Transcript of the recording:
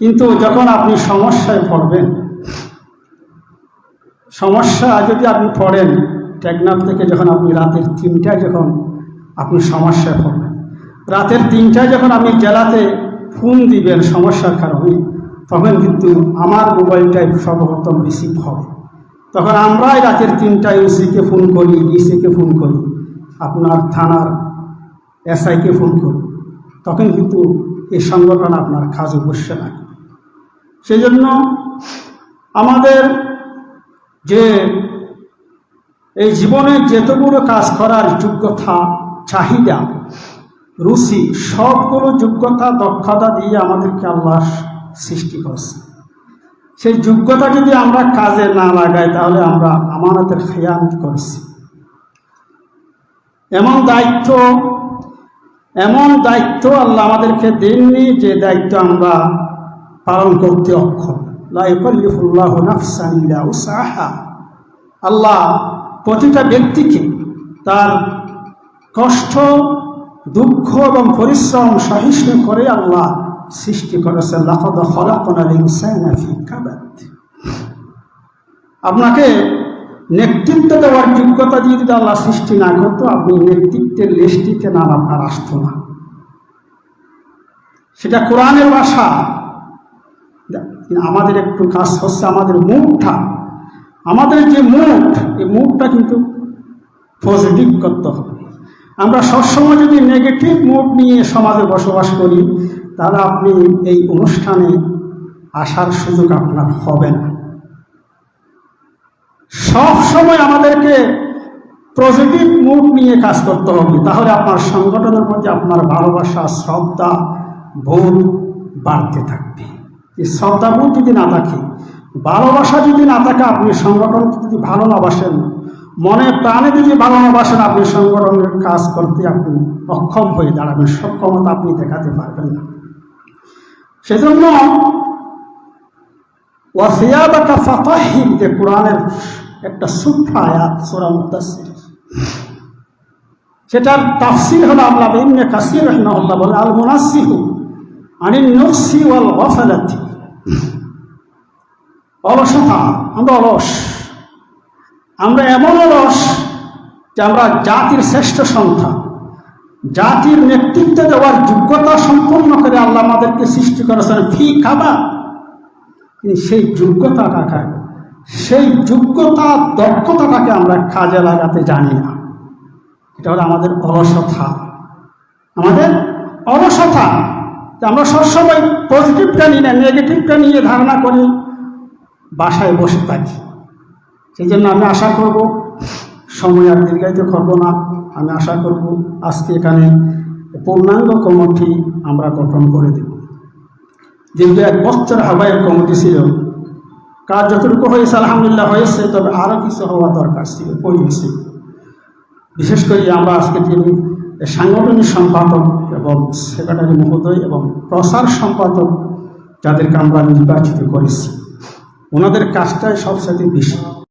কিন্তু যখন আপনি সমস্যায় পড়বেন, সমস্যা যদি আপনি পড়েন, টেকনাফ থেকে যখন আপনি রাতের তিনটায় যখন আপনি সমস্যায় পড়বেন, রাতের তিনটায় যখন আপনি জেলাতে ফোন দিবেন সমস্যার কারণে, তখন কিন্তু আমার মোবাইলটাই সর্বপ্রথম রিসিভ হবে। তখন আমরাই রাতের তিনটায় ওসিকে ফোন করি, ডিসিকে ফোন করি, আপনার থানার এসআইকে ফোন করি। তখন কিন্তু এই সংগঠন আপনার কাজ অবশ্যই লাগে সেই জন্য আমাদের যে এই জীবনে যেতগুলো কাজ করার যোগ্যতা, চাহিদা, রুচি, সবগুলো যোগ্যতা, দক্ষতা দিয়ে আমাদেরকে আল্লাহ সৃষ্টি করছে। সেই যোগ্যতা যদি আমরা কাজে না লাগাই, তাহলে আমরা আমানতের খেয়াল করছি। এমন দায়িত্ব এমন দায়িত্ব আল্লাহ আমাদেরকে দেননি যে দায়িত্ব আমরা পালন করতে অক্ষম আল্লাহ প্রতিটা ব্যক্তিকে তার কষ্ট, দুঃখ এবং পরিশ্রম সহিষ্ণু করে আল্লাহ সৃষ্টি করেছেন। আপনাকে নেতৃত্ব দেওয়ার যোগ্যতা দিয়ে যদি আল্লাহ সৃষ্টি না করতো, আপনি নেতৃত্বের লিস্টিতে নাম আপনার আসতো না। সেটা কোরআনের ভাষা আমাদের একটু কাজ হচ্ছে আমাদের মুখটা। আমাদের যে মুখ, এই মুখটা কিন্তু পজিটিভ করতে হবে। আমরা সবসময় যদি নেগেটিভ মুড নিয়ে সমাজে বসবাস করি, তাহলে আপনি এই অনুষ্ঠানে আসার সুযোগ আপনার হবে না। সব সময় আমাদেরকে পজিটিভ মুড নিয়ে কাজ করতে হবে। তাহলে আপনার সংগঠনের প্রতি আপনার ভালোবাসা, শ্রদ্ধা, বোধ বাড়তে থাকবে। এই শ্রদ্ধাবোধ যদি না থাকে, ভালোবাসা যদি না থাকে, আপনি সংগঠন যদি ভালো না বাসেন, মনে প্রাণে যদি ভালো না বাসেন, আপনি সংগঠনের কাজ করতে আপনি অক্ষম হয়ে দাঁড়াবেন, সক্ষমতা আপনি দেখাতে পারবেন না। সেজন্য ওয়াসিয়াবাকা ফাতাহিম, যে কোরআনের একটা সূক্ষ্ম আয়াত, সোরা মুদাসির সেটার তাফসির হলো আল্লাহ, ইবনে কাসির রহমাহুল্লাহ বলে আল মুনাসিহু আনিন নফসি ওয়াল গফলাতি। অলসতা আমরা অলস। আমরা এমন অলস যে আমরা জাতির শ্রেষ্ঠ সন্তান। জাতির নেতৃত্ব দেওয়ার যোগ্যতা সম্পন্ন করে আল্লাহ আমাদেরকে সৃষ্টি করেছেন ফি খাবা কিন্তু সেই যোগ্যতাটাকে, সেই যোগ্যতা, দক্ষতাটাকে আমরা কাজে লাগাতে জানি না। এটা হলো আমাদের অলসতা। আমাদের অলসতা আমরা সবসময় পজিটিভটা নিয়ে না নেগেটিভটা নিয়ে ধারণা করি, বাসায় বসে থাকি। সেই জন্য আমি আশা করব, সময় আর দীর্ঘায়িত করব না। আমি আশা করব, আজকে এখানে পূর্ণাঙ্গ কমিটি আমরা গঠন করে দেব। যেহেতু এক বছর হাওয়াইয়ের কমিটি ছিল। কাজ যতটুকু হয়েছে, আলহামদুলিল্লাহ হয়েছে, তবে আরও কিছু হওয়া দরকার ছিল পরিবেশে বিশেষ করে আমরা আজকে যিনি সাংগঠনিক সম্পাদক এবং সেক্রেটারি মহোদয় এবং প্রসার সম্পাদক যাদেরকে আমরা নির্বাচিত করেছি ওনাদের কাজটাই সবচেয়ে বেশি।